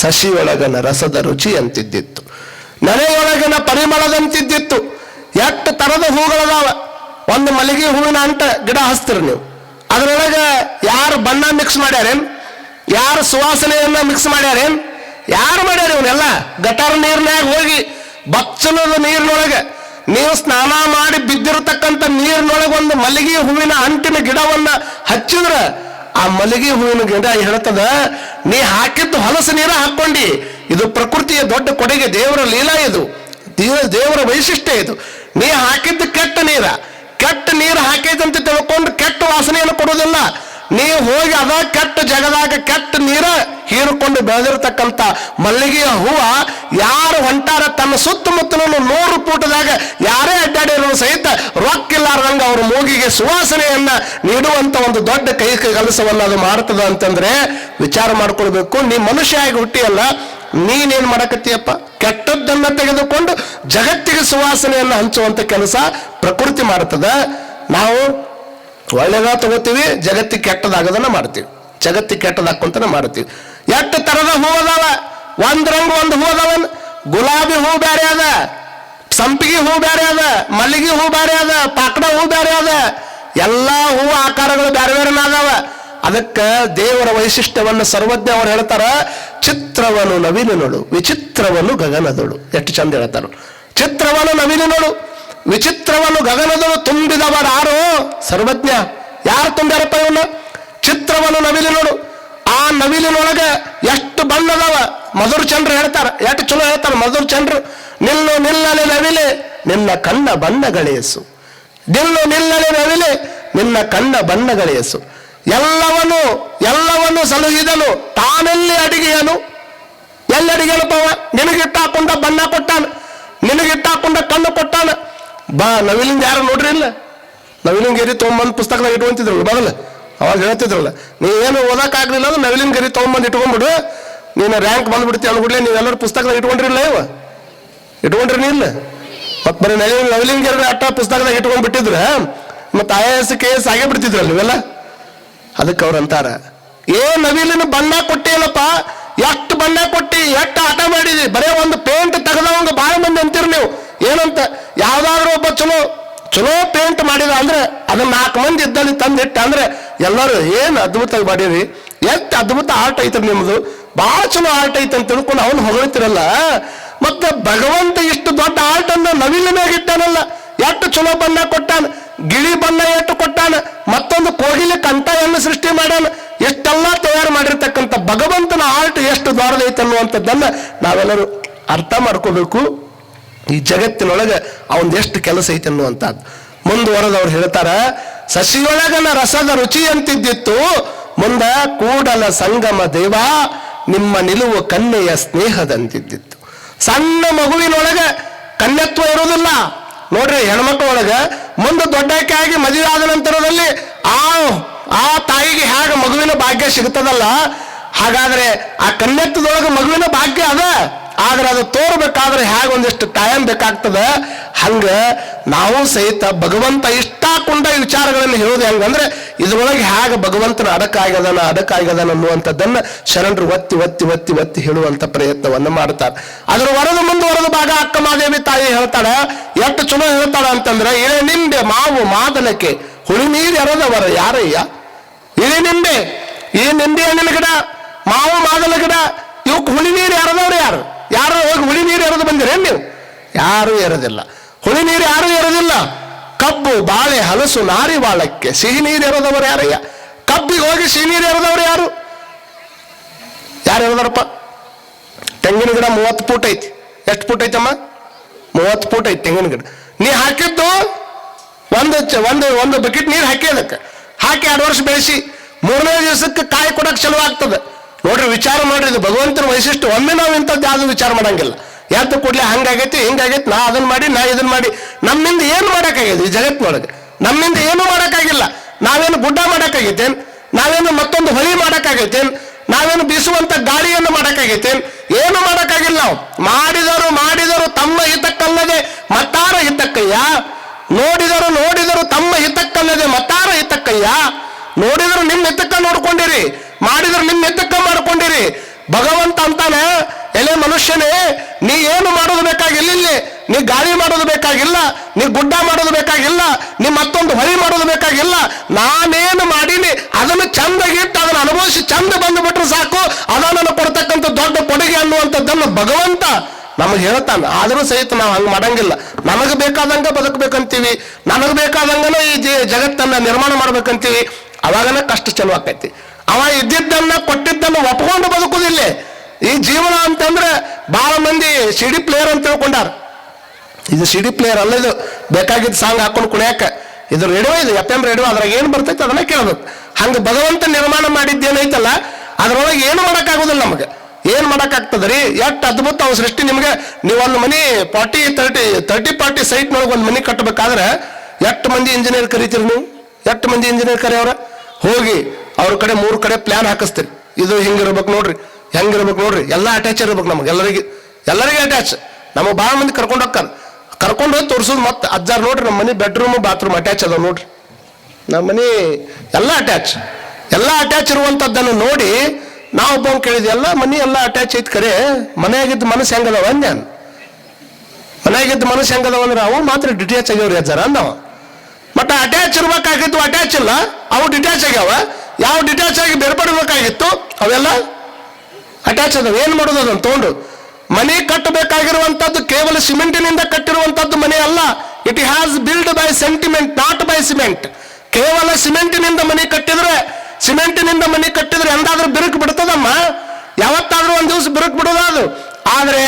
ಸಸಿಯೊಳಗನ ರಸದ ರುಚಿ ಅಂತಿದ್ದಿತ್ತು. ನೆನೆಯೊಳಗನ ಪರಿಮಳದಂತಿದ್ದಿತ್ತು. ಎಷ್ಟು ತರದ ಹೂಗಳದಾವ? ಒಂದು ಮಲ್ಲಿಗೆ ಹೂವಿನ ಅಂಟ ಗಿಡ ಹಚ್ತೀರಿ ನೀವು. ಅದರೊಳಗೆ ಯಾರು ಬಣ್ಣ ಮಿಕ್ಸ್ ಮಾಡ್ಯಾರೇನು? ಯಾರು ಸುವಾಸನೆಯನ್ನ ಮಿಕ್ಸ್ ಮಾಡ್ಯಾರೇನ್? ಯಾರು ಮಾಡ್ಯಾರ ಇವನ್ನೆಲ್ಲ? ಗಟಾರ ನೀರ್ನ್ಯಾಗ ಹೋಗಿ ಬಚ್ಚಲದ ನೀರಿನೊಳಗೆ ನೀವು ಸ್ನಾನ ಮಾಡಿ ಬಿದ್ದಿರತಕ್ಕಂಥ ನೀರಿನೊಳಗೆ ಒಂದು ಮಲ್ಲಿಗೆ ಹೂವಿನ ಅಂಟಿನ ಗಿಡವನ್ನ ಹಚ್ಚಿದ್ರ ಆ ಮಲ್ಲಿಗೆ ಹೂವಿನ ಗಿಡ ಹೇಳ್ತದ ನೀ ಹಾಕಿದ್ದು ಹೊಲಸು ನೀರ ಹಾಕೊಂಡಿ ಇದು ಪ್ರಕೃತಿಯ ದೊಡ್ಡ ಕೊಡುಗೆ, ದೇವರ ಲೀಲಾ ಇದು. ದೇವ- ದೇವರ ವೈಶಿಷ್ಟ್ಯ ಇದು. ನೀ ಹಾಕಿದ್ದು ಕೆಟ್ಟ ನೀರ. ಕೆಟ್ಟ ನೀರು ಹಾಕೈತಂತ ತಿಳ್ಕೊಂಡು ಕೆಟ್ಟ ವಾಸನೆಯನ್ನು ಕೊಡೋದಿಲ್ಲ ನೀವು ಹೋಗಿ ಅದ ಕೆಟ್ಟ ಜಗದಾಗ ಕೆಟ್ಟ ನೀರ ಹೀರಿಕೊಂಡು ಬೆಳೆದಿರ್ತಕ್ಕಂಥ ಮಲ್ಲಿಗೆಯ ಹೂವ ಯಾರು ಹೊಂಟಾರ ತನ್ನ ಸುತ್ತಮುತ್ತಲೂ ನೂರು ಪೂಟದಾಗ ಯಾರೇ ಅಡ್ಡಾಡಿರೋ ಸಹಿತ ರೊಕ್ಕಿಲ್ಲಾರ್ದಂಗ ಅವ್ರ ಮೂಗಿಗೆ ಸುವಾಸನೆಯನ್ನ ನೀಡುವಂತ ಒಂದು ದೊಡ್ಡ ಕೈ ಕೆಲಸವನ್ನು ಅದು ಮಾಡ್ತದ ಅಂತಂದ್ರೆ ವಿಚಾರ ಮಾಡ್ಕೊಳ್ಬೇಕು. ನೀ ಮನುಷ್ಯ ಆಗಿ ಹುಟ್ಟಿಯಲ್ಲ, ನೀನೇನ್ ಮಾಡಕತ್ತೀಯಪ್ಪ? ಕೆಟ್ಟದ್ದನ್ನ ತೆಗೆದುಕೊಂಡು ಜಗತ್ತಿಗೆ ಸುವಾಸನೆಯನ್ನ ಹಂಚುವಂತ ಕೆಲಸ ಪ್ರಕೃತಿ ಮಾಡ್ತದ. ನಾವು ಒಳ್ಳೆದ ತಗೋತೀವಿ ಜಗತ್ತಿಗೆ ಕೆಟ್ಟದಾಗದನ್ನ ಮಾಡ್ತೀವಿ. ಜಗತ್ತಿಗೆ ಕೆಟ್ಟದಾಕೊಂತನ ಮಾಡ್ತೀವಿ. ಎಷ್ಟು ತರದ ಹೂ ಅದಾವ? ಒಂದ್ ರಂಗು ಒಂದು ಹೂ ಅದಾವ ಗುಲಾಬಿ ಹೂ ಬೇರೆ ಅದ, ಸಂಪಿಗೆ ಹೂ ಬೇರೆ ಅದ, ಮಲ್ಲಿಗೆ ಹೂ ಬೇರೆ ಅದ ಪಾಕಡ ಹೂ ಬೇರೆ ಅದ. ಎಲ್ಲಾ ಹೂ ಆಕಾರಗಳು ಬೇರೆ ಬೇರೆ ಅದಾವ. ಅದಕ್ಕೆ ದೇವರ ವೈಶಿಷ್ಟ್ಯವನ್ನು ಸರ್ವಜ್ಞ ಅವ್ರು ಹೇಳ್ತಾರ ಚಿತ್ರವನ್ನು ನವಿಲಿನೋಡು ವಿಚಿತ್ರವನ್ನು ಗಗನದೊಳು. ಎಷ್ಟು ಚಂದ ಹೇಳ್ತಾರ. ಚಿತ್ರವನ್ನು ನವಿಲಿನೋಡು ವಿಚಿತ್ರವನ್ನು ಗಗನದನು ತುಂಬಿದವರಾರು ಸರ್ವಜ್ಞ. ಯಾರು ತುಂಬ್ಯಾರಪ್ಪ ಇವನ್ನ? ಚಿತ್ರವನ್ನು ನವಿಲಿ ನೋಡು. ಆ ನವಿಲಿನೊಳಗೆ ಎಷ್ಟು ಬಣ್ಣದವ? ಮಧುರ ಚಂದ್ರ ಹೇಳ್ತಾರ. ಎಷ್ಟು ಚಲೋ ಹೇಳ್ತಾರ ಮಧುರ ಚಂದ್ರ. ನಿಲ್ಲು ನಿಲ್ಲಲೆ ನವಿಲೆ, ನಿನ್ನ ಕಣ್ಣ ಬಣ್ಣಗಳೇಸು. ನಿಲ್ಲು ನಿಲ್ಲಲೆ ನವಿಲೆ, ನಿನ್ನ ಕಣ್ಣ ಬಣ್ಣಗಳೇಸು. ಎಲ್ಲವನು ಎಲ್ಲವನ್ನು ಸಲುಹಿದನು. ತಾನೆಲ್ಲಿ ಅಡಿಗೆಯನು? ಎಲ್ಲಿ ಅಡಿಗೆನಪ್ಪವ ನಿನಗಿಟ್ಟ ನಿನಗಿಟ್ಟಾಕೊಂಡ ಬಣ್ಣ ಕೊಟ್ಟಾನ? ನಿನಗಿಟ್ಟಾಕೊಂಡ ಕಣ್ಣು ಕೊಟ್ಟಾನ? ಬಾ, ನವಿಲಿಂದ ಯಾರು ನೋಡ್ರಿ ಇಲ್ಲ? ನವಿಲಿನ ಗೆರಿ ತೊಗೊಂಬಂದು ಪುಸ್ತಕದಾಗ ಇಟ್ಕೊಂತಿದ್ರಲ್ಲ ಮೊದಲು ಅವಾಗ ಹೇಳ್ತಿದ್ರಲ್ಲ, ನೀ ಏನು ಓದಕ್ಕಾಗ್ಲಿಲ್ಲ ಅಂದ್ರೆ ನವಿಲಿನ ಗೆರಿ ತೊಗೊಂಬಂದು ಇಟ್ಕೊಂಡ್ಬಿಡು ನೀನು ರ್ಯಾಂಕ್ ಬಂದ್ಬಿಡ್ತಿ ಅನ್ಬಿಡ್ಲಿ ನೀವೆಲ್ಲರೂ ಪುಸ್ತಕದಾಗ ಇಟ್ಕೊಂಡಿರಲ್ಲ ಇವ? ಇಟ್ಕೊಂಡ್ರಿ ನೀ ಇಲ್ಲ? ಮತ್ತೆ ಬರೀ ನವಿಲಿನ ನವಿಲಿನ ಗೆರಿ ಅಟ್ಟ ಪುಸ್ತಕದಾಗ ಇಟ್ಕೊಂಡ್ ಬಿಟ್ಟಿದ್ರು ಮತ್ತೆ ಐ ಎಸ್ ಕೆ ಎಸ್ ಆಗೇ ಬಿಡ್ತಿದ್ರಲ್ಲ ನೀವೆಲ್ಲ ಅದಕ್ಕೆ ಅವ್ರು ಅಂತಾರ, ಏ, ನವಿಲಿನ ಬಣ್ಣ ಕೊಟ್ಟಿಲ್ಲಪ್ಪ ಎಷ್ಟು ಬಣ್ಣ ಕೊಟ್ಟಿ, ಎಷ್ಟು ಆಟ ಮಾಡಿದಿ, ಬರೀ ಒಂದು ಪೇಂಟ್ ತೆಗೆದವಂಗ ಭಾಳ ಮಂದಿ ಅಂತೀರಿ ನೀವು? ಏನಂತ? ಯಾವ್ದಾದ್ರು ಒಬ್ಬ ಚಲೋ ಚಲೋ ಪೇಂಟ್ ಮಾಡಿದ ಅಂದ್ರೆ ಅದನ್ನ ನಾಲ್ಕು ಮಂದಿ ಇದ್ದಲ್ಲಿ ತಂದಿಟ್ಟ ಅಂದ್ರೆ ಎಲ್ಲರೂ ಏನು ಅದ್ಭುತ ಮಾಡಿರಿ? ಎಷ್ಟು ಅದ್ಭುತ ಆರ್ಟ್ ಐತ್ರಿ ನಿಮ್ಮದು ಭಾಳ ಚಲೋ ಆರ್ಟ್ ಐತೆ ಅಂತ ತಿಳ್ಕೊಂಡು ಅವನು ಹೊಗಳ್ತಿರಲ್ಲ ಮತ್ತೆ ಭಗವಂತ ಇಷ್ಟು ದೊಡ್ಡ ಆರ್ಟ್ ಅನ್ನ ನವಿಲಿನಾಗ ಇಟ್ಟಾನಲ್ಲ, ಎಷ್ಟು ಚಲೋ ಬಣ್ಣ ಕೊಟ್ಟಾನ, ಗಿಳಿ ಬಣ್ಣ ಎಷ್ಟು ಕೊಟ್ಟಾನ, ಮತ್ತೊಂದು ಕೋಗಿಲೆ ಕಂಠವನ್ನು ಸೃಷ್ಟಿ ಮಾಡ್ಯಾನ, ಎಷ್ಟೆಲ್ಲ ತಯಾರು ಮಾಡಿರ್ತಕ್ಕಂಥ ಭಗವಂತನ ಆರ್ಟ್ ಎಷ್ಟು ದೊಡ್ಡದೈತೆ ಅನ್ನುವಂಥದ್ದನ್ನ ನಾವೆಲ್ಲರೂ ಅರ್ಥ ಮಾಡ್ಕೋಬೇಕು. ಈ ಜಗತ್ತಿನೊಳಗೆ ಅವನ್ ಎಷ್ಟು ಕೆಲಸ ಐತೆ ಅನ್ನುವಂಥದ್ದು. ಮುಂದುವರೆದವ್ರು ಹೇಳ್ತಾರ, ಸಸಿಯೊಳಗನ ರಸದ ರುಚಿ ಅಂತಿದ್ದಿತ್ತು. ಮುಂದ ಕೂಡಲ ಸಂಗಮ ದೇವ, ನಿಮ್ಮ ನಿಲುವು ಕನ್ಯೆಯ ಸ್ನೇಹದಂತಿದ್ದಿತ್ತು. ಸಣ್ಣ ಮಗುವಿನೊಳಗೆ ಕನ್ಯತ್ವ ಇರೋದಿಲ್ಲ ನೋಡ್ರಿ ಹೆಣ್ಮಕ್ಳ ಒಳಗ ಮುಂದೆ ದೊಡ್ಡಕ್ಕೆ ಆಗಿ ಮದುವೆ ಆದ ನಂತರದಲ್ಲಿ ಆ ಆ ತಾಯಿಗೆ ಹೇಗೆ ಮಗುವಿನ ಭಾಗ್ಯ ಸಿಗ್ತದಲ್ಲ? ಹಾಗಾದ್ರೆ ಆ ಕನ್ಯತ್ವದೊಳಗೆ ಮಗುವಿನ ಭಾಗ್ಯ ಅದ. ಆದ್ರೆ ಅದು ತೋರ್ಬೇಕಾದ್ರೆ ಹೇಗೆ ಒಂದಿಷ್ಟು ಟೈಮ್ ಬೇಕಾಗ್ತದ. ಹಂಗ ನಾವು ಸಹಿತ ಭಗವಂತ ಇಷ್ಟಾಕೊಂಡ ವಿಚಾರಗಳನ್ನು ಹೇಳೋದು ಹೆಂಗಂದ್ರೆ, ಇದ್ರೊಳಗೆ ಹೇಗೆ ಭಗವಂತನ ಅಡಕಾಗ್ಯದನ ಅಡಕಾಗ್ಯದನ ಅನ್ನುವಂಥದ್ದನ್ನ ಶರಣರು ಒತ್ತಿ ಒತ್ತಿ ಒತ್ತಿ ಒತ್ತಿ ಹೇಳುವಂತ ಪ್ರಯತ್ನವನ್ನು ಮಾಡ್ತಾರೆ. ಅದರ ವರದ ಮುಂದುವರೆದ ಭಾಗ ಅಕ್ಕ ಮಾದೇವಿ ತಾಯಿ ಹೇಳ್ತಾಳೆ, ಎಷ್ಟು ಚಲೋ ಹೇಳ್ತಾಳ ಅಂತಂದ್ರೆ, ಇಳೆ ನಿಂಬೆ ಮಾವು ಮಾದಲಕ್ಕೆ ಹುಳಿ ನೀರು ಎರೆದವರ ಯಾರಯ್ಯ? ಇಳೆ ನಿಂಬೆ, ಈ ನಿಂಬೆ ಹಣ್ಣಿನ ಗಿಡ, ಮಾವು ಮಾದಲ ಗಿಡ ಇವಕ್ಕೆ ಹುಳಿ ನೀರು ಎರದವ್ರು ಯಾರು? ಯಾರು ಹೋಗಿ ಹುಳಿ ನೀರು ಎರೆದು ಬಂದಿರೇನು ನೀವು? ಯಾರು ಎರೋದಿಲ್ಲ. ಹುಳಿ ನೀರು ಯಾರು ಎರೋದಿಲ್ಲ. ಕಬ್ಬು, ಬಾಳೆ, ಹಲಸು, ನಾರಿ ಬಾಳಕ್ಕೆ. ಸಿಹಿ ನೀರು ಎರೆದವರು ಯಾರಯ್ಯ? ಕಬ್ಬಿಗೆ ಹೋಗಿ ಸಿಹಿ ನೀರು ಎರೆದವರು ಯಾರು? ಯಾರು ಎರೆದಾರಪ್ಪ? ತೆಂಗಿನ ಗಿಡ ಮೂವತ್ತು ಫೂಟ್ ಐತಿ. ಎಷ್ಟು ಫೂಟ್ ಐತಮ್ಮ? ಮೂವತ್ತು ಫೂಟ್ ಐತಿ ತೆಂಗಿನ ಗಿಡ. ನೀ ಹಾಕಿದ್ದು ಒಂದು ಒಂದು ಒಂದು ಬಕೆಟ್ ನೀರು ಹಾಕಿ ಅದಕ್ಕೆ. ಹಾಕಿ ಎರಡು ವರ್ಷ ಬೆಳೆಸಿ. ಮೂರನೇ ದಿವಸಕ್ಕೆ ಕಾಯಿ ಕೊಡಕ್ಕೆ ಚಲೋ ಆಗ್ತದೆ. ನೋಡ್ರಿ, ವಿಚಾರ ಮಾಡ್ರಿ, ಇದು ಭಗವಂತನ ವೈಶಿಷ್ಟ್ಯ. ಒಮ್ಮೆ ನಾವು ಇಂಥದ್ದು ಯಾವ್ದು ವಿಚಾರ ಮಾಡಂಗಿಲ್ಲ. ಯಾತ ಕೂಡಲೇ ಹಂಗಾಗೈತಿ, ಹಿಂಗಾಗೈತಿ, ನಾ ಅದನ್ನ ಮಾಡಿ, ನಾ ಇದನ್ನ ಮಾಡಿ. ನಮ್ಮಿಂದ ಏನು ಮಾಡೋಕ್ಕಾಗಿದೆ ಈ ಜಗತ್ತಿನೊಳಗೆ ನಮ್ಮಿಂದ ಏನು ಮಾಡೋಕ್ಕಾಗಿಲ್ಲ. ನಾವೇನು ಗುಡ್ಡ ಮಾಡೋಕ್ಕಾಗೈತೇನು? ನಾವೇನು ಮತ್ತೊಂದು ಹೊಳಿ ಮಾಡೋಕ್ಕಾಗೈತೇನು? ನಾವೇನು ಬೀಸುವಂತ ಗಾಳಿಯನ್ನು ಮಾಡೋಕ್ಕಾಗೈತೇನು? ಏನು ಮಾಡೋಕ್ಕಾಗಿಲ್ಲ ನಾವು. ಮಾಡಿದರು ಮಾಡಿದರು, ತಮ್ಮ ಹಿತಕ್ಕಲ್ಲದೆ ಮತ್ತಾರ ಹಿತಕ್ಕಯ್ಯ? ನೋಡಿದರು ನೋಡಿದರು, ತಮ್ಮ ಹಿತಕ್ಕಲ್ಲದೆ ಮತ್ತಾರ ಹಿತಕ್ಕಯ್ಯ? ನೋಡಿದರು ನಿಮ್ಮ ಹಿತಕ್ಕ ನೋಡ್ಕೊಂಡಿರಿ. ಮಾಡಿದ್ರು ನಿಮ್ಮ ಎದ್ದಕ್ಕ ಮಾಡ್ಕೊಂಡಿರಿ. ಭಗವಂತ ಅಂತಾನೆ, ಎಲೆ ಮನುಷ್ಯನೇ, ನೀ ಏನು ಮಾಡೋದು ಬೇಕಾಗಿಲ್ಲ ನೀ ಗಾಳಿ ಮಾಡೋದು ಬೇಕಾಗಿಲ್ಲ, ನೀ ಗುಡ್ಡ ಮಾಡೋದು ಬೇಕಾಗಿಲ್ಲ, ನೀ ಮತ್ತೊಂದು ಹೊಳಿ ಮಾಡೋದು ಬೇಕಾಗಿಲ್ಲ, ನಾನೇನು ಮಾಡೀನಿ, ಅದನ್ನು ಚಂದಗಿಟ್ಟು ಅದನ್ನು ಅನುಭವಿಸಿ ಚಂದ ಬಂದುಬಿಟ್ರೆ ಸಾಕು ಅದನ್ನು ಕೊಡ್ತಕ್ಕಂಥ ದೊಡ್ಡ ಕೊಡುಗೆ ಅನ್ನುವಂಥದ್ದನ್ನು ಭಗವಂತ ನಮಗೆ ಹೇಳ್ತಾನೆ. ಆದರೂ ಸಹಿತ ನಾವು ಹಂಗೆ ಮಾಡಂಗಿಲ್ಲ. ನಮಗೆ ಬೇಕಾದಂಗ ಬದುಕಬೇಕಂತೀವಿ. ನನಗೆ ಬೇಕಾದಂಗನ ಈ ಜಗತ್ತನ್ನ ನಿರ್ಮಾಣ ಮಾಡ್ಬೇಕಂತೀವಿ. ಅವಾಗನ ಕಷ್ಟ ಚಲೋ ಆಕೈತಿ. ಅವ ಇದ್ದಿದ್ದನ್ನ ಕೊಟ್ಟಿದ್ದನ್ನ ಒಪ್ಕೊಂಡು ಬದುಕುದಿಲ್ಲ ಈ ಜೀವನ ಅಂತಂದ್ರೆ ಬಹಳ ಮಂದಿ ಸಿಡಿ ಪ್ಲೇಯರ್ ಅಂತ ತಿಳ್ಕೊಂಡಾರ. ಇದು ಸಿಡಿ ಪ್ಲೇಯರ್ ಅಲ್ಲ ಇದು. ಬೇಕಾಗಿದ್ದ ಸಾಂಗ್ ಹಾಕೊಂಡು ಕುಣಿಯಾಕ. ಇದು ರೇಡಿಯೋ ಇದು ಎಫ್ ಎಂ ರೇಡಿಯೋ, ಅದ್ರಾಗ ಏನು ಬರ್ತೈತೆ ಅದನ್ನ ಕೇಳಬೇಕು ಹಂಗೆ ಭಗವಂತ ನಿರ್ಮಾಣ ಮಾಡಿದ್ದೇನೈತಲ್ಲ ಅದ್ರೊಳಗೆ ಏನು ಮಾಡೋಕ್ಕಾಗೋದಿಲ್ಲ ನಮಗೆ. ಏನು ಮಾಡೋಕ್ಕಾಗ್ತದೆ ರೀ? ಎಷ್ಟು ಅದ್ಭುತ ಅವ್ರ ಸೃಷ್ಟಿ ನಿಮಗೆ. ನೀವು ಒಂದು ಮನಿ ಫಾರ್ಟಿ ತರ್ಟಿ ತರ್ಟಿ ಫಾರ್ಟಿ ಸೈಟ್ನೊಳಗೆ ಒಂದು ಮನಿ ಕಟ್ಟಬೇಕಾದ್ರೆ ಎಷ್ಟು ಮಂದಿ ಇಂಜಿನಿಯರ್ ಕರಿತೀರಿ ನೀವು? ಎಷ್ಟು ಮಂದಿ ಇಂಜಿನಿಯರ್ ಕರೆಯವ್ರ? ಹೋಗಿ ಅವ್ರ ಕಡೆ ಮೂರು ಕಡೆ ಪ್ಲಾನ್ ಹಾಕಿಸ್ತೀರಿ. ಇದು ಹಿಂಗಿರ್ಬೇಕು ನೋಡ್ರಿ, ಹೆಂಗಿರ್ಬೇಕು ನೋಡ್ರಿ, ಎಲ್ಲ ಅಟ್ಯಾಚ್ ಇರ್ಬೇಕು ನಮ್ಗೆ, ಎಲ್ಲರಿಗೆ ಎಲ್ಲರಿಗೆ ಅಟ್ಯಾಚ್ ನಮಗೆ ಭಾಳ ಮಂದಿ ಕರ್ಕೊಂಡು ಹೋಗ್ತಾರ. ಕರ್ಕೊಂಡು ಹೋಗಿ ತೋರಿಸೋದು ಮತ್ತೆ ಅಜ್ಜಾರ್ ನೋಡ್ರಿ ನಮ್ಮ ಮನೆ ಬೆಡ್ರೂಮ್ ಬಾತ್ರೂಮ್ ಅಟ್ಯಾಚ್ ಅದಾವ ನೋಡ್ರಿ. ನಮ್ಮ ಮನೆ ಎಲ್ಲ ಅಟ್ಯಾಚ್ ಎಲ್ಲ ಅಟ್ಯಾಚ್ ಇರುವಂಥದ್ದನ್ನು ನೋಡಿ ನಾವು ಒಬ್ಬ ಕೇಳಿದ್ವಿ, ಎಲ್ಲ ಮನೆ ಎಲ್ಲ ಅಟ್ಯಾಚ್ ಐತ್ ಕರೆ, ಮನೆಯಾಗಿದ್ದ ಮನಸ್ಸು ಹೆಂಗದವ ಅಂದ್ಯಾನ್ ಮನೆಯಾಗಿದ್ದ ಮನಸ್ಸು ಹೆಂಗದವ ಅಂದ್ರೆ ಅವು ಮಾತ್ರ ಡಿಟ್ಯಾಚ್ ಆಗ್ಯಾವ್ರಿ ಅಜ್ಜಾರ ಅಂದವ. ಮತ್ತ ಅಟ್ಯಾಚ್ ಇರ್ಬೇಕಾಗಿತ್ತು ಅಟ್ಯಾಚ್ ಇಲ್ಲ, ಅವು ಡಿಟ್ಯಾಚ್ ಆಗ್ಯಾವ. ಯಾವ ಡಿಟ್ಯಾಚ್ ಆಗಿ ಬೇರ್ಪಡಬೇಕಾಗಿತ್ತು? ಅವೆಲ್ಲ ಅಟ್ಯಾಚ್ ಅದಾವ ಏನು ಮಾಡೋದು ಅದನ್ನು ತಗೊಂಡು? ಮನೆ ಕಟ್ಟಬೇಕಾಗಿರುವಂತದ್ದು ಕೇವಲ ಸಿಮೆಂಟಿನಿಂದ ಕಟ್ಟಿರುವಂತದ್ದು ಮನೆ ಅಲ್ಲ. It has build by sentiment not by cement ಕೇವಲ ಸಿಮೆಂಟಿನಿಂದ ಮನೆ ಕಟ್ಟಿದ್ರೆ, ಸಿಮೆಂಟಿನಿಂದ ಮನೆ ಕಟ್ಟಿದ್ರೆ ಎಂದಾದ್ರೂ ಬಿರುಕು ಬಿಡ್ತದಮ್ಮ? ಯಾವತ್ತಾದ್ರೂ ಒಂದು ದಿವಸ ಬಿರುಕು ಬಿಡೋದು ಅದು? ಆದ್ರೆ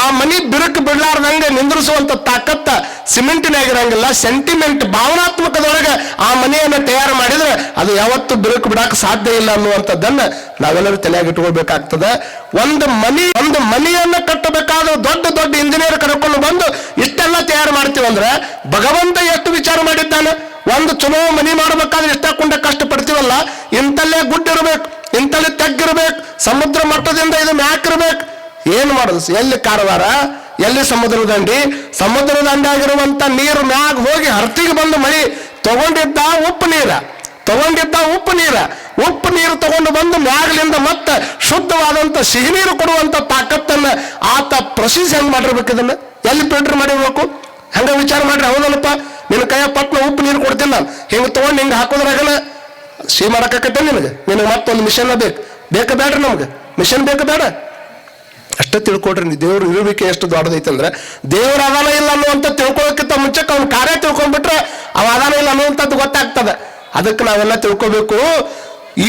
ಆ ಮನಿ ಬಿರುಕು ಬಿಡ್ಲಾರ್ದಂಗೆ ನಿಂದ್ರಿಸುವಂತ ತಾಕತ್ತ ಸಿಮೆಂಟಿನಾಗಿರಂಗಿಲ್ಲ ಸೆಂಟಿಮೆಂಟ್ ಭಾವನಾತ್ಮಕದೊಳಗೆ ಆ ಮನೆಯನ್ನು ತಯಾರು ಮಾಡಿದ್ರೆ ಅದು ಯಾವತ್ತು ಬಿರುಕು ಬಿಡಾಕ ಸಾಧ್ಯ ಇಲ್ಲ ಅನ್ನುವಂಥದ್ದನ್ನ ನಾವೆಲ್ಲರೂ ತಲೆಯಾಗಿ ಇಟ್ಕೊಳ್ಬೇಕಾಗ್ತದೆ. ಒಂದು ಮನಿ, ಒಂದು ಮನಿಯನ್ನ ಕಟ್ಟಬೇಕಾದ್ರೆ ದೊಡ್ಡ ದೊಡ್ಡ ಇಂಜಿನಿಯರ್ ಕರ್ಕೊಂಡು ಬಂದು ಇಷ್ಟೆಲ್ಲ ತಯಾರು ಮಾಡ್ತೀವಂದ್ರೆ ಭಗವಂತ ಎಷ್ಟು ವಿಚಾರ ಮಾಡಿದ್ದಾನೆ? ಒಂದು ಚಲೋ ಮನಿ ಮಾಡಬೇಕಾದ್ರೆ ಇಷ್ಟಕೊಂಡ ಕಷ್ಟ ಪಡ್ತೀವಲ್ಲ? ಇಂತಲ್ಲೇ ಗುಡ್ಡಿರ್ಬೇಕು ಇಂಥಲ್ಲಿ ತೆಗ್ಗಿರ್ಬೇಕು, ಸಮುದ್ರ ಮಟ್ಟದಿಂದ ಇದು ಮ್ಯಾಕ್ ಇರ್ಬೇಕು. ಏನ್ ಮಾಡೋದು? ಎಲ್ಲಿ ಕಾರವಾರ? ಎಲ್ಲಿ ಸಮುದ್ರ ದಂಡಿ? ಸಮುದ್ರ ನೀರು ಮ್ಯಾಗ ಹೋಗಿ ಹರ್ತಿಗೆ ಬಂದು ಮಳಿ ತಗೊಂಡಿದ್ದ ಉಪ್ಪು ನೀರ. ತಗೊಂಡಿದ್ದ ಉಪ್ಪು ನೀರ. ಉಪ್ಪು ನೀರು ತಗೊಂಡು ಬಂದು ಮ್ಯಾಗಲಿಂದ ಮತ್ತೆ ಶುದ್ಧವಾದಂತ ಸಿಹಿ ನೀರು ಕೊಡುವಂತ ತಾಕತ್ತನ್ನ ಆತ ಪ್ರೊಸೀಸ್ ಹೆಂಗ್ ಮಾಡಿರ್ಬೇಕು ಇದನ್ನ? ಎಲ್ಲಿ ಫಿಲ್ಟರ್ ಮಾಡಿರ್ಬೇಕು? ಹಂಗ ವಿಚಾರ ಮಾಡ್ರಿ, ಹೌದಲ್ಲಪ್ಪ? ನಿನ್ನ ಕೈಯ ಪಟ್ನ ಉಪ್ಪು ನೀರು ಕೊಡ್ತೀನಿ ನಾನು ಹಿಂಗೆ ತಗೊಂಡು ಹಿಂಗೆ ಹಾಕೋದ್ರಾಗನ ಸಿಹಿ ಮಾಡಕತ್ತೆ ನಿನಗೆ? ನಿನಗೆ ಮತ್ತೊಂದು ಮಿಷನ್ ಬೇಕು. ಬೇಕಾ ಬೇಡ್ರಿ ನಮ್ಗೆ. ಮಿಷನ್ ಬೇಕಾ ಬೇಡ ಅಷ್ಟ ತಿಳ್ಕೊಡ್ರಿ ದೇವ್ರ ಇರುವಿಕೆ ಎಷ್ಟು ದೊಡ್ಡದೈತೆ ಅಂದ್ರೆ, ದೇವ್ರ ಅದಾನ ಇಲ್ಲ ಅನ್ನುವಂತ ತಿಳ್ಕೊಳಕ್ಕಿಂತ ಮುಂಚೆ ಅವ್ನ ಕಾರ್ಯ ತಿಳ್ಕೊಂಡ್ಬಿಟ್ರೆ ಅವ ಅದಾನ ಇಲ್ಲ ಅನ್ನುವಂಥದ್ದು ಗೊತ್ತಾಗ್ತದೆ. ಅದಕ್ಕೆ ನಾವೆಲ್ಲ ತಿಳ್ಕೊಬೇಕು,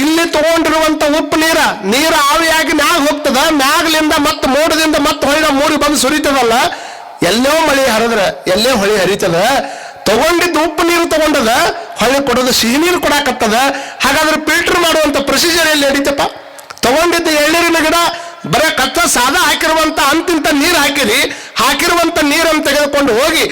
ಇಲ್ಲಿ ತಗೊಂಡಿರುವಂತ ಉಪ್ಪು ನೀರ ನೀರ ಆವಿಯಾಗಿ ಮ್ಯಾಗ ಹೋಗ್ತದ, ಮ್ಯಾಗ್ಲಿಂದ ಮತ್ತೆ ಮೋಡದಿಂದ ಮತ್ತೆ ಹೊಳೆ ಮೂಡಿ ಬಂದು ಸುರಿತದಲ್ಲ, ಎಲ್ಲೋ ಮಳಿ ಹರಿದ್ರ, ಎಲ್ಲೇ ಹೊಳಿ ಹರಿತದ, ತಗೊಂಡಿದ್ದ ಉಪ್ಪು ನೀರು ತಗೊಂಡದ ಹೊಳೆ ಕೊಡೋದು ಸಿಹಿ ನೀರು ಕೊಡಾಕತ್ತದ, ಹಾಗಾದ್ರೆ ಫಿಲ್ಟರ್ ಮಾಡುವಂತ ಪ್ರೊಸೀಜರ್ ಎಲ್ಲಿ ನಡೀತಪ್ಪ? ತಗೊಂಡಿದ್ದ ಎಳ್ಳೀರಿನ ಗಿಡ ಬರೇ ಕಚ್ಚ ಸಾದಾ ಹಾಕಿರುವಂತ ಅಂತಿಂತ ನೀರು ಹಾಕಿರಿ. ಹಾಕಿರುವಂತ ನೀರನ್ನು ತೆಗೆದುಕೊಂಡು ಹೋಗಿ,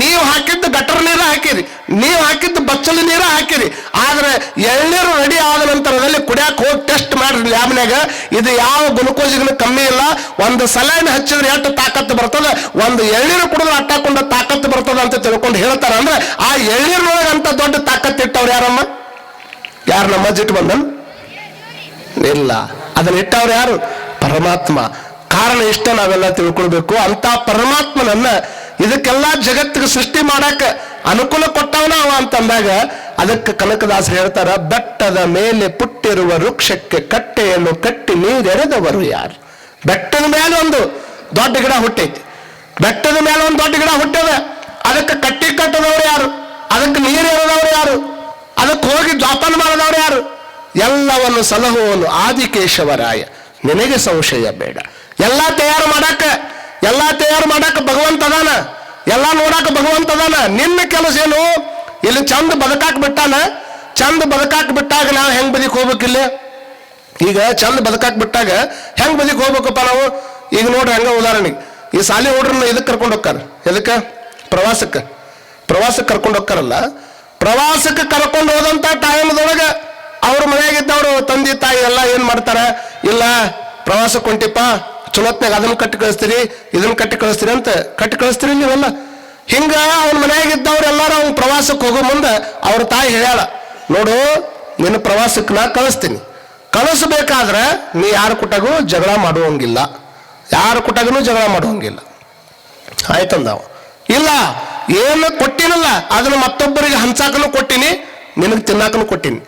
ನೀವು ಹಾಕಿದ್ದು ಗಟರ್ ನೀರ ಹಾಕಿರಿ, ನೀವು ಹಾಕಿದ್ದು ಬಚ್ಚಲು ನೀರ ಹಾಕಿರಿ. ಆದ್ರೆ ಎಳ್ನೀರು ರೆಡಿ ಆದ ನಂತರದಲ್ಲಿ ಕುಡಿಯಾಕ ಹೋಗಿ ಟೆಸ್ಟ್ ಮಾಡ್ರಿ ಲ್ಯಾಬ್ನಾಗ ಇದು ಯಾವ ಗ್ಲುಕೋಸಿಗೂ ಕಮ್ಮಿ ಇಲ್ಲ. ಒಂದು ಸಲೈನ್ ಹಚ್ಚಿದ್ರೆ ಎಷ್ಟು ತಾಕತ್ತು ಬರ್ತದೆ? ಒಂದು ಎಳ್ನೀರು ಕುಡಿದ್ರೆ ಅಟ್ಟಾಕೊಂಡ ತಾಕತ್ತು ಬರ್ತದೆ ಅಂತ ತಿಳ್ಕೊಂಡು ಹೇಳ್ತಾರ. ಅಂದ್ರೆ ಆ ಎಳ್ನೀರಿನೊಳಗೆ ಅಂತ ದೊಡ್ಡ ತಾಕತ್ತು ಇಟ್ಟವ್ರು ಯಾರಮ್ಮ? ಯಾರು ನಮ್ಮ ಅಜ್ಜಿಟ್ಟು ಬಂದನ್? ಇಲ್ಲ. ಅದನ್ನ ಇಟ್ಟವ್ರು ಯಾರು? ಪರಮಾತ್ಮ. ಕಾರಣ ಇಷ್ಟ ನಾವೆಲ್ಲ ತಿಳ್ಕೊಳ್ಬೇಕು ಅಂತ ಪರಮಾತ್ಮನನ್ನ ಇದಕ್ಕೆಲ್ಲ ಜಗತ್ತಿಗೆ ಸೃಷ್ಟಿ ಮಾಡಾಕ ಅನುಕೂಲ ಕೊಟ್ಟವನ ಅವ ಅಂತಂದಾಗ ಅದಕ್ಕೆ ಕನಕದಾಸ ಹೇಳ್ತಾರ, ಬೆಟ್ಟದ ಮೇಲೆ ಪುಟ್ಟಿರುವ ವೃಕ್ಷಕ್ಕೆ ಕಟ್ಟೆಯನ್ನು ಕಟ್ಟಿ ನೀರೆರೆದವರು ಯಾರು? ಬೆಟ್ಟದ ಮೇಲೆ ಒಂದು ದೊಡ್ಡ ಗಿಡ ಹುಟ್ಟೈತಿ. ಬೆಟ್ಟದ ಮೇಲೆ ಒಂದು ದೊಡ್ಡ ಗಿಡ ಹುಟ್ಟದ, ಅದಕ್ಕೆ ಕಟ್ಟಿ ಕಟ್ಟದವ್ರು ಯಾರು? ಅದಕ್ಕೆ ನೀರು ಯಾರು? ಅದಕ್ಕೆ ಹೋಗಿ ಜೋಪಾನ ಮಾಡಿದವ್ರು ಯಾರು? ಎಲ್ಲವನ್ನು ಸಲಹುವನು ಆದಿಕೇಶವರಾಯ. ನಿನಗೆ ಸಂಶಯ ಬೇಡ. ಎಲ್ಲ ತಯಾರು ಮಾಡಾಕ ಎಲ್ಲ ತಯಾರು ಮಾಡಕ್ಕೆ ಭಗವಂತ ಅದಾನ. ಎಲ್ಲ ನೋಡಕ್ಕೆ ಭಗವಂತ ಅದಾನ. ನಿನ್ನ ಕೆಲಸ ಏನು? ಇಲ್ಲಿ ಚಂದ ಬದುಕಾಕ್ ಬಿಟ್ಟಾನ? ಚಂದ ಬದುಕಾಕ್ ಬಿಟ್ಟಾಗ ನಾವು ಹೆಂಗ್ ಬದಿಕ್ ಹೋಗ್ಬೇಕಿಲ್ಲ ಈಗ ಚಂದ ಬದುಕಾಕ್ ಬಿಟ್ಟಾಗ ಹೆಂಗ್ ಬದಿಕ್ ಹೋಗ್ಬೇಕಪ್ಪ ನಾವು? ಈಗ ನೋಡ್ರಿ ಹಂಗ ಉದಾಹರಣೆಗೆ. ಈ ಸಾಲಿ ಹುಡ್ರನ್ನ ಇದಕ್ಕೆ ಕರ್ಕೊಂಡು ಹೋಗ್ತಾರ? ಎದಕ್ಕೆ? ಪ್ರವಾಸಕ್ಕೆ. ಪ್ರವಾಸಕ್ಕೆ ಕರ್ಕೊಂಡು ಹೋಗ್ತಾರಲ್ಲ. ಪ್ರವಾಸಕ್ಕೆ ಕರ್ಕೊಂಡು ಹೋದಂತ ಟೈಮ್ದೊಳಗೆ ಅವ್ರ ಮನೆಯಾಗಿದ್ದವ್ರು, ತಂದೆ, ತಾಯಿ ಎಲ್ಲ ಏನ್ ಮಾಡ್ತಾರೆ? ಇಲ್ಲ, ಪ್ರವಾಸಕ್ಕೆ ಹೊಂಟಿಪ್ಪ, ಚಲೋತ್ನಾಗ ಅದನ್ನ ಕಟ್ಟಿ ಕಳಿಸ್ತೀರಿ ಇದನ್ನ ಕಟ್ಟಿ ಕಳಿಸ್ತೀರಿ ಅಂತ ಕಟ್ಟಿ ಕಳಿಸ್ತೀರಿ ನೀವೆಲ್ಲ. ಹಿಂಗ ಅವ್ನ ಮನೆಯಾಗಿದ್ದವ್ರು ಎಲ್ಲಾರು ಅವ್ನ ಪ್ರವಾಸಕ್ಕೆ ಹೋಗೋ ಮುಂದೆ ಅವ್ರ ತಾಯಿ ಹೇಳ್ಯಾಳ, ನೋಡು, ನಿನ್ನ ಪ್ರವಾಸಕ್ಕೆ ನಾ ಕಳಿಸ್ತೀನಿ. ಕಳಿಸ್ಬೇಕಾದ್ರೆ ನೀ ಯಾರ ಕುಟಾಗೂ ಜಗಳ ಮಾಡುವಂಗಿಲ್ಲ. ಯಾರ ಕುಟಾಗೂ ಜಗಳ ಮಾಡುವಂಗಿಲ್ಲ. ಆಯ್ತಂದವ ಇಲ್ಲ, ಏನು ಕೊಟ್ಟಿನಲ್ಲ, ಅದನ್ನು ಮತ್ತೊಬ್ಬರಿಗೆ ಹಂಚಾಕನು ಕೊಟ್ಟಿನಿ, ನಿನಗೆ ತಿನ್ನಾಕನು ಕೊಟ್ಟಿನಿ.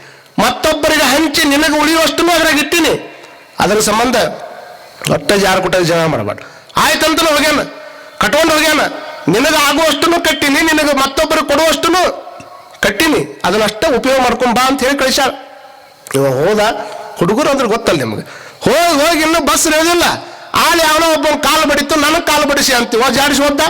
ಮತ್ತೊಬ್ಬರಿಗೆ ಹಂಚಿ ನಿನಗೆ ಉಳಿಯುವಷ್ಟು ಅದ್ರಾಗ ಇಟ್ಟೀನಿ. ಅದರ ಸಂಬಂಧ ಒಟ್ಟ ಜಾರು ಕೊಟ್ಟ ಜನ ಮಾಡಬಾರ್ದು. ಆಯ್ತಂತಲೂ ಹೋಗ್ಯಾನ, ಕಟ್ಕೊಂಡು ಹೋಗ್ಯಾನ. ನಿನಗೆ ಆಗುವಷ್ಟು ಕಟ್ಟಿನಿ, ನಿನಗೆ ಮತ್ತೊಬ್ಬರು ಕೊಡುವಷ್ಟು ಕಟ್ಟಿನಿ. ಅದನ್ನಷ್ಟೇ ಉಪಯೋಗ ಮಾಡ್ಕೊಂಡ್ ಬಾ ಅಂತ ಹೇಳಿ ಕಳಿಸ್ಯಾಳ ಇವ ಹೋದ, ಹುಡುಗರು ಅಂದ್ರೆ ಗೊತ್ತಲ್ಲ ನಿಮಗೆ. ಹೋಗಿ ಹೋಗಿ, ಇನ್ನೂ ಬಸ್ ಇರೋದಿಲ್ಲ. ಆಳು ಯಾವನೋ ಒಬ್ಬ ಕಾಲು ಬಡಿತು, ನನಗೆ ಕಾಲು ಬಡಿಸಿ ಅಂತೀವ. ಜಾಡಿಸಿ ಓದ್ದ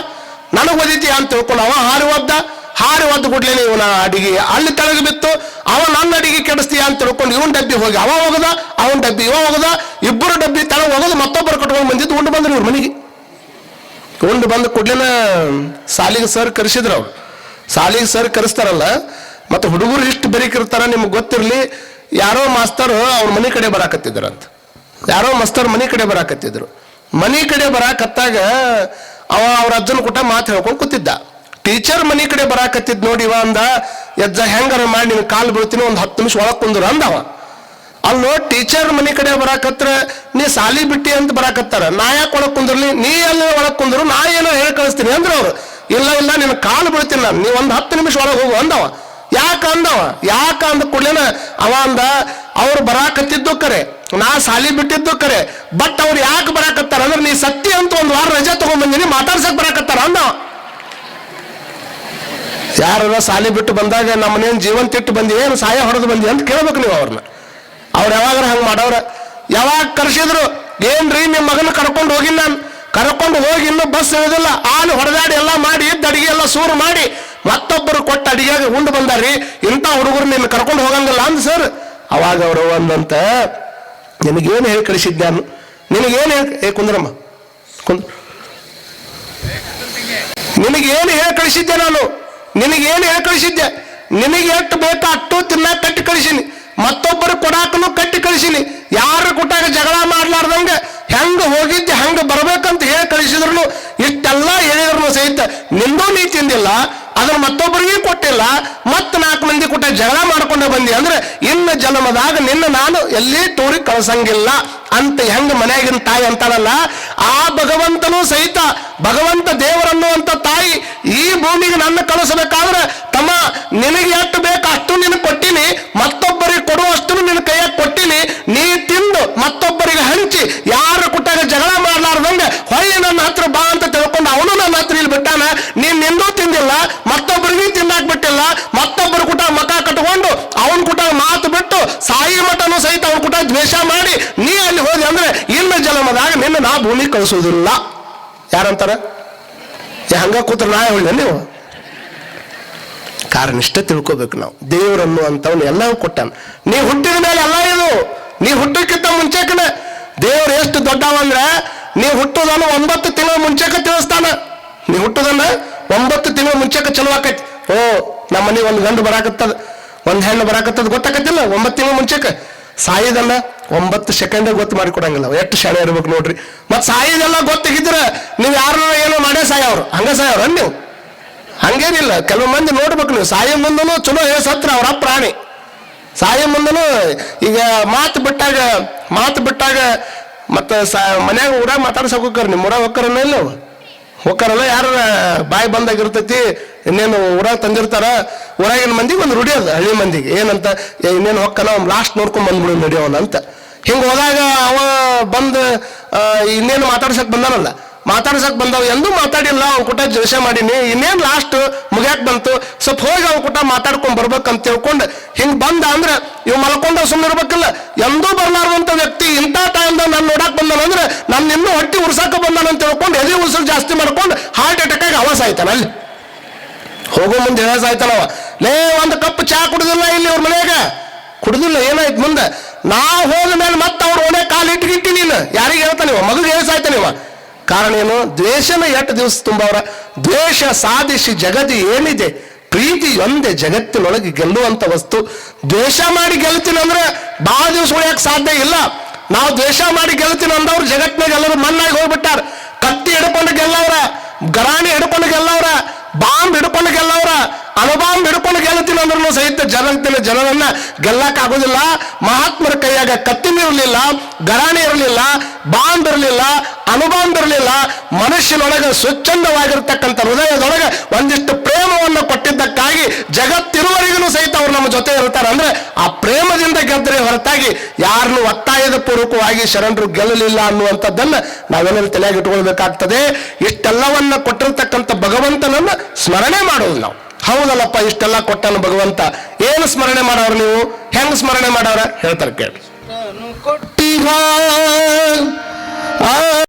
ನನಗೆ ಓದಿತಿ ಅಂತ ತಿಳ್ಕೊಂಡು ಅವ ಹಾರಿ ಒದ್ದ ಹಾರಿ ಒಂದು ಕೂಡಲೇ ಇವನ ಅಡಿಗೆ, ಅಲ್ಲಿ ಕೆಳಗೆ ಬಿತ್ತು, ಅವ ನನ್ನ ಅಡಿಗೆ ಕೆಡಿಸ್ತೀಯ ಅಂತ ತಿಳ್ಕೊಂಡು ಇವನ್ ಡಬ್ಬಿ ಹೋಗಿ, ಅವ ಹೋಗದ, ಅವನ್ ಡಬ್ಬಿ, ಇವ ಹೋಗದ, ಇಬ್ಬರು ಡಬ್ಬಿ ತೆಳಗೆ ಹೋಗೋದು, ಮತ್ತೊಬ್ಬರು ಕಟ್ಕೊಂಡು ಬಂದಿದ್ದು, ಉಂಡು ಬಂದ್ರು ಇವ್ರ ಮನೆಗೆ. ಉಂಡು ಬಂದ ಕೂಡ್ಲೇನ ಸಾಲಿಗೆ ಸರ್ ಕರೆಸಿದ್ರು ಅವ್ರು. ಸಾಲಿಗೆ ಸರ್ ಕರೆಸ್ತಾರಲ್ಲ, ಮತ್ತೆ ಹುಡುಗರು ಇಷ್ಟು ಬರೀಕಿರ್ತಾರ ನಿಮ್ಗೆ ಗೊತ್ತಿರಲಿ, ಯಾರೋ ಮಾಸ್ತರು ಅವ್ರ ಮನೆ ಕಡೆ ಬರಾಕತ್ತಿದ್ರಂತ ಯಾರೋ ಮಾಸ್ತರ್ ಮನೆ ಕಡೆ ಬರಾಕತ್ತಿದ್ರು. ಮನೆ ಕಡೆ ಬರಾಕತ್ತಾಗ ಅವ ಅವ್ರ ಅಜ್ಜನ ಕೂಟ ಮಾತು ಹೇಳ್ಕೊಂಡು ಕೂತಿದ್ದ. ಟೀಚರ್ ಮನೆ ಕಡೆ ಬರಾಕತ್ತಿದ್ ನೋಡಿ ಇವ ಅಂದ, ಎಜ್ಜ ಹೆಂಗಾರ ಮಾಡಿ ನಿನ್ ಕಾಲು ಬೀಳ್ತೀನಿ, ಒಂದು ಹತ್ತು ನಿಮಿಷ ಒಳಗೆ ಕುಂದ್ರ ಅಂದವ ಅಲ್ಲೋ ಟೀಚರ್ ಮನೆ ಕಡೆ ಬರಾಕತ್ರ, ನೀ ಸಾಲಿ ಬಿಟ್ಟಿ ಅಂತ ಬರಾಕತ್ತಾರ. ನಾ ಯಾಕೆ ಒಳಗೆ ಕುಂದ್ರಲಿ? ನೀ ಎಲ್ಲ ಒಳಗೆ ಕುಂದ್ರು? ನಾ ಏನೋ ಹೇಳಿ ಕಳಿಸ್ತೀನಿ ಅಂದ್ರೆ ಅವ್ರು. ಇಲ್ಲ ಇಲ್ಲ ನಿನ್ನ ಕಾಲು ಬೀಳ್ತೀನಿ ನಾನು. ನೀ ಒಂದು ಹತ್ತು ನಿಮಿಷ ಒಳಗೆ ಹೋಗು ಅಂದವ. ಯಾಕ ಅಂದವ? ಯಾಕ ಅಂದ ಕೂಡ್ಲೇನ ಅವ ಅಂದ, ಅವ್ರು ಬರಾಕತ್ತಿದ್ದು ಕರೆ. ನಾ ಸಾಲಿ ಬಿಟ್ಟಿದ್ದು ಕರೆ. ಬಟ್ ಅವ್ರು ಯಾಕೆ ಬರಾಕತ್ತಾರ? ಅಂದ್ರೆ ನೀ ಸತ್ಯ ಅಂತ ಒಂದು ವಾರ ರಜೆ ತಗೊಂಡ್ಬಂದಿನಿ ಮಾತಾಡ್ಸಕ್ ಬರಾಕತ್ತಾರ ಅಂದವ ಯಾರ ಸಾಲಿ ಬಿಟ್ಟು ಬಂದಾಗ ನಮ್ಮನೇನು ಜೀವನ್ ತಿಟ್ಟು ಬಂದಿ, ಏನು ಸಾಯ ಹೊಡೆದು ಬಂದಿ ಅಂತ ಕೇಳ್ಬೇಕು ನೀವು ಅವ್ರನ್ನ. ಅವ್ರು ಯಾವಾಗ ಹಂಗೆ ಮಾಡೋರ ಯಾವಾಗ ಕರ್ಸಿದ್ರು, ಏನ್ರಿ ನಿಮ್ಮ ಮಗನ ಕರ್ಕೊಂಡು ಹೋಗಿಲ್ಲ ನಾನು? ಕರ್ಕೊಂಡು ಹೋಗಿ ಇನ್ನೂ ಬಸ್ ಇರೋದಿಲ್ಲ ಆಳು ಹೊಡೆದಾಡಿ ಎಲ್ಲ ಮಾಡಿ, ಇದ್ದ ಅಡಿಗೆ ಎಲ್ಲ ಸೂರು ಮಾಡಿ, ಮತ್ತೊಬ್ಬರು ಕೊಟ್ಟ ಅಡಿಗೆಗೆ ಉಂಡು ಬಂದಾರಿ ಇಂಥ ಹುಡುಗರು ನಿನ್ನ ಕರ್ಕೊಂಡು ಹೋಗಂಗಿಲ್ಲ ಅಂದ್ ಸರ್. ಅವಾಗ ಅವರು ಒಂದಂತ, ನಿನಗೇನು ಹೇಳಿ ಕಳಿಸಿದ್ದೆ ನಾನು? ನಿನಗೇನು ಹೇಳಿ, ಏ ಕುಂದ್ರಮ್ಮ ಕುಂದ್ರ ನಿನಗೇನು ಹೇಳಿ ಕಳಿಸಿದ್ದೆ ನಾನು? ನಿನಗೇನು ಹೇಳಿ ಕಳಿಸಿದ್ದೆ? ನಿನಗೆ ಎಷ್ಟು ಬೇಕಾ ಅಟ್ಟು ತಿನ್ನ ಕಟ್ಟಿ ಕಳಿಸಿನಿ. ಮತ್ತೊಬ್ಬರು ಕೊಡಾಕನು ಕಟ್ಟಿ ಕಳಿಸಿನಿ. ಯಾರು ಕೊಟ್ಟಾಗ ಜಗಳ ಮಾಡ್ಲಾರ್ದಂಗ ಹೆಂಗ ಹೋಗಿದ್ದೆ, ಹೆಂಗ ಬರ್ಬೇಕಂತ ಹೇಳಿ ಕಳಿಸಿದ್ರು ಇಷ್ಟೆಲ್ಲ ಹೇಳಿದ್ರು ಸಹಿತ ನಿಂದೂ ನೀ ತಿಂದಿಲ್ಲ ಅದನ್ನ ಮತ್ತೊಬ್ಬರಿಗೆ ಕೊಟ್ಟಿಲ್ಲ, ಮತ್ತ ನಾಲ್ಕು ಮಂದಿ ಕೊಟ್ಟ ಜಗಳ ಮಾಡ್ಕೊಂಡೆ ಬಂದಿ ಅಂದ್ರೆ ಇನ್ನು ಜನ್ಮದಾಗ ನಿನ್ನ ನಾನು ಎಲ್ಲಿ ತೋರಿ ಕಳ್ಸಂಗಿಲ್ಲ. ಅಂತ ಹೆಂಗ ಮನೆಯಾಗಿನ ತಾಯಿ ಅಂತಾನಲ್ಲ ಆ ಭಗವಂತನೂ ಸಹಿತ ಭಗವಂತ ದೇವರನ್ನುವಂತ ತಾಯಿ ಈ ಭೂಮಿಗೆ ನನ್ನ ಕಳಿಸಬೇಕಾದ್ರೆ ತಮ್ಮ ನಿನಗೆ ಎಷ್ಟು ಬೇಕು ಅಷ್ಟು ನಿನಗೆ ಕೊಟ್ಟಿನಿ ಮತ್ತೊಬ್ಬರಿಗೆ ಕೊಡುವಷ್ಟು ನಿನ್ನ ಕೈಯಾಗ ಕೊಟ್ಟಿನಿ ನೀ ತಿಂದು ಮತ್ತೊಬ್ಬರಿಗೆ ಹಂಚಿ ಯಾರ ಕೊಟ್ಟಾಗ ಜಗಳ ಮಾಡ್ಲಾರ್ದಂಗೆ ಹೊಳ್ಳಿ ನನ್ನ ಹತ್ರ ಬಾ ಅಂತ ತಿಳ್ಕೊಂಡು ಅವನು ನನ್ನ ಹತ್ರ ಇಲ್ಲಿ ಬಿಟ್ಟಾನ ನೀನ್ ನಿಂದೂ ತಿಂದಿಲ್ಲ ಮತ್ತೊಬ್ಬರಿಗೆ ತಿನ್ನಾಕ್ ಬಿಟ್ಟಿಲ್ಲ ಮತ್ತೊಬ್ಬರು ಕೂಟ ಮಕ ಕಟ್ಕೊಂಡು ಅವನ್ ಕೂಟ ಮಾತು ಬಿಟ್ಟು ಸಾಯಿ ಮಠನು ಸಹಿತ ಅವನ್ ಕೂಟ ದ್ವೇಷ ಮಾಡಿ ನೀ ಅಲ್ಲಿ ಹೋದಿ ಅಂದ್ರೆ ಇನ್ನು ಜನ್ಮದಾಗ ನಿನ್ನ ಕಳಿಸೋದಿಲ್ಲ ಯಾರಂತಾರ? ಹಂಗ ಕೂತ್ರ ನಾ ಹೇಳಿ ನೀವು. ಕಾರಣ ತಿಳ್ಕೋಬೇಕು ನಾವು. ದೇವರನ್ನು ಅಂತವನು ಎಲ್ಲವೂ ಕೊಟ್ಟಾನ. ನೀ ಹುಟ್ಟಿದ ಮೇಲೆ ಎಲ್ಲ ಇದು. ನೀ ಹುಟ್ಟಕ್ಕಿಂತ ಮುಂಚೆಕನ ದೇವ್ರು ಎಷ್ಟು ದೊಡ್ಡವ ನೀ ಹುಟ್ಟುದನ್ನು ಒಂಬತ್ತು ತಿಂಗಳ ಮುಂಚೆಕ ತಿಳಿಸ್ತಾನ. ನೀ ಹುಟ್ಟುದನ್ನ ಒಂಬತ್ತು ತಿಂಗಳ ಮುಂಚೆಕ ಚಲೋ ಆಕೈತಿ. ಓ, ನಮ್ಮ ಮನೆ ಒಂದು ಗಂಡು ಬರಾಕತ್ತದ. ಒಂದು ಹೆಣ್ಣು ಬರಾಕತ್ತದ ಗೊತ್ತಾಕತ್ತಿಲ್ಲ? ಒಂಬತ್ತು ತಿಂಗಳ ಮುಂಚೆಕ. ಸಾಯಿದನ್ನ ಒಂಬತ್ತು ಸೆಕೆಂಡ್ ಗೊತ್ತು ಮಾಡಿ ಕೊಡಂಗಿಲ್ಲ. ಎಷ್ಟು ಶಾಣೆ ಇರ್ಬೇಕು ನೋಡ್ರಿ. ಮತ್ ಸಾಯಿದೆಲ್ಲ ಗೊತ್ತಾಗಿದ್ರೆ ನೀವು ಯಾರನ್ನ ಏನೋ ಮಾಡೇ ಸಾಯವ್ರು ಹಂಗ ಸಾಯವ್ರ ನೀವು? ಹಂಗೇನಿಲ್ಲ. ಕೆಲವು ಮಂದಿ ನೋಡ್ಬೇಕು ನೀವು. ಸಾಯಿ ಮುಂದನು ಚಲೋ ಸತ್ರ ಅವರ ಪ್ರಾಣಿ. ಸಾಯಿ ಮುಂದನು ಈಗ ಮಾತು ಬಿಟ್ಟಾಗ ಮಾತು ಬಿಟ್ಟಾಗ ಮತ್ತೆ ಸಾ ಮನ್ಯಾಗ ಊರಾಗ ಮಾತಾಡ್ಸಕ್ ಹೋಗ್ರಿ ನಿಮ್ಮ ಊರಾಗ ಅನ್ನೋ ಇಲ್ಲ ಅವ? ಯಾರು ಬಾಯಿ ಬಂದಾಗ ಇರ್ತೈತಿ, ಇನ್ನೇನು ಊರಾಗ ತಂದಿರ್ತಾರ, ಊರಾಗಿನ ಮಂದಿಗೆ ಒಂದು ರೂಢಿ ಅದ, ಹಳ್ಳಿ ಮಂದಿಗೆ. ಏನಂತ ಇನ್ನೇನು ಹೊಕ್ಕನ ಅವ್ನು ಲಾಸ್ಟ್ ನೋಡ್ಕೊಂಡ್ ಬಂದ್ಬಿಡು ನಡಿ ಅಂತ. ಹಿಂಗ ಹೋದಾಗ ಅವ ಬಂದು ಇನ್ನೇನು ಮಾತಾಡ್ಸಕ್ ಬಂದಾನಲ್ಲ. ಮಾತಾಡ್ಸಕ್ ಬಂದವ ಎಂದೂ ಮಾತಾಡಿಲ್ಲ, ಅವ್ನ ಕೂಟ ಜಲಸ ಮಾಡೀನಿ, ಇನ್ನೇನ್ ಲಾಸ್ಟ್ ಮುಗ್ಯಾಕ್ ಬಂತು. ಸ್ವಲ್ಪ ಹೋಗಿ ಅವ್ನ ಕೂಟ ಮಾತಾಡ್ಕೊಂಡ್ ಬರ್ಬೇಕಂತ ತಿಳ್ಕೊಂಡು, ಹಿಂಗ್ ಬಂದ ಅಂದ್ರೆ ಇವ್ ಮಲ್ಕೊಂಡ ಸುಮ್ಮನೆ ಇರ್ಬೇಕಲ್ಲ ಎಂದೂ ಬರ್ಲಾರ್ದಂತ ವ್ಯಕ್ತಿ ಇಂಥ ಟೈಮ್ದಾಗ ನಾನು ನೋಡಕ್ ಬಂದಾನ ಅಂದ್ರೆ ನನ್ನ ಇನ್ನೂ ಹೊಟ್ಟಿ ಅಂತ ತಿಳ್ಕೊಂಡು ಎದೆ ಉಸಿರು ಜಾಸ್ತಿ ಮಾಡ್ಕೊಂಡು ಹಾರ್ಟ್ ಅಟ್ಯಾಕ್ ಆಗಿ ಅವಾಸ ಆಯ್ತಾನ ಅಲ್ಲಿ. ಹೋಗೋ ಮುಂದೆ ಹೇಳ ಸಾಯ್ತಾನವ ಲೇ, ಒಂದು ಕಪ್ ಚಾ ಕುಡುದಿಲ್ಲ ಇಲ್ಲಿ ಅವ್ರ ಮನೆಯಾಗ ಕುಡುದಿಲ್ಲ, ಏನಾಯ್ತು ಮುಂದೆ? ನಾ ಹೋದ ಮೇಲೆ ಮತ್ತೆ ಅವ್ರ ಒಣೆ ಕಾಲು ಇಟ್ಗಿಟ್ಟಿ ನೀನು. ಯಾರಿಗೆ ಹೇಳ್ತಾನಿವ ಮಗುಗೆ ಹೇಳ ಸಾಯ್ತಾನಿವ ಕಾರಣ ಏನು? ದ್ವೇಷನ ಎಷ್ಟು ದಿವಸ ತುಂಬವ್ರ? ದ್ವೇಷ ಸಾಧಿಸಿ ಜಗದಿ ಏನಿದೆ? ಪ್ರೀತಿ ಒಂದೇ ಜಗತ್ತಿನೊಳಗೆ ಗೆಲ್ಲುವಂತ ವಸ್ತು. ದ್ವೇಷ ಮಾಡಿ ಗೆಲ್ತೀನಿ ಅಂದ್ರೆ ಬಹಳ ದಿವಸ ಉಳಿಯಕ್ ಸಾಧ್ಯ ಇಲ್ಲ. ನಾವು ದ್ವೇಷ ಮಾಡಿ ಗೆಲ್ತೀನಿ ಅಂದವ್ರು ಜಗತ್ತಿನಾಗ ಎಲ್ಲರೂ ಮಣ್ಣಾಗಿ ಹೋಗ್ಬಿಟ್ಟಾರ. ಕತ್ತಿ ಹಿಡ್ಕೊಂಡು ಗೆಲ್ಲವ್ರ ಗರಾಣಿ ಹಿಡ್ಕೊಂಡು ಗೆಲ್ಲವ್ರ ಬಾಂಬ್ ಹಿಡ್ಕೊಂಡು ಅಣುಬಾಂಬ್ ಹಿಡ್ಕೊಂಡು ಗೆಲ್ತೀನಿ ಅಂದ್ರೂ ಸಹಿತ ಜನತಿನ ಜನರನ್ನ ಗೆಲ್ಲಕ್ ಆಗೋದಿಲ್ಲ. ಮಹಾತ್ಮರ ಕೈಯಾಗ ಕತ್ತಿನ ಇರಲಿಲ್ಲ, ಗರಾಣಿ ಇರಲಿಲ್ಲ, ಬಾಂಬ್ ಇರಲಿಲ್ಲ ಅನುಬಾಂಬ್ ಇರಲಿಲ್ಲ. ಮನುಷ್ಯನೊಳಗೆ ಸ್ವಚ್ಛಂದವಾಗಿರ್ತಕ್ಕಂಥ ಹೃದಯದೊಳಗೆ ಒಂದಿಷ್ಟು ಪ್ರೇಮವನ್ನು ಕೊಟ್ಟಿದ್ದಕ್ಕಾಗಿ ಜಗತ್ತಿರುವವರೆಗೂ ಸಹಿತ ಅವ್ರು ನಮ್ಮ ಜೊತೆ ಇರ್ತಾರೆ. ಅಂದ್ರೆ ಆ ಪ್ರೇಮದಿಂದ ಗೆದ್ದರೆ ಹೊರತಾಗಿ ಯಾರನ್ನು ಒತ್ತಾಯದ ಪೂರ್ವಕವಾಗಿ ಶರಣರು ಗೆಲ್ಲಲಿಲ್ಲ ಅನ್ನುವಂಥದ್ದನ್ನ ನಾವೆಲ್ಲರೂ ತಲೆಯಾಗಿ ಇಟ್ಕೊಳ್ಬೇಕಾಗ್ತದೆ. ಇಷ್ಟೆಲ್ಲವನ್ನ ಕೊಟ್ಟಿರ್ತಕ್ಕಂಥ ಭಗವಂತನನ್ನ ಸ್ಮರಣೆ ಮಾಡೋದು ನಾವು. ಹೌದಲ್ಲಪ್ಪ ಇಷ್ಟೆಲ್ಲ ಕೊಟ್ಟನು ಭಗವಂತ. ಏನು ಸ್ಮರಣೆ ಮಾಡವ್ರ ನೀವು? ಹೆಂಗ್ ಸ್ಮರಣೆ ಮಾಡವ್ರ ಹೇಳ್ತಾರೆ ಕೇಳಿ.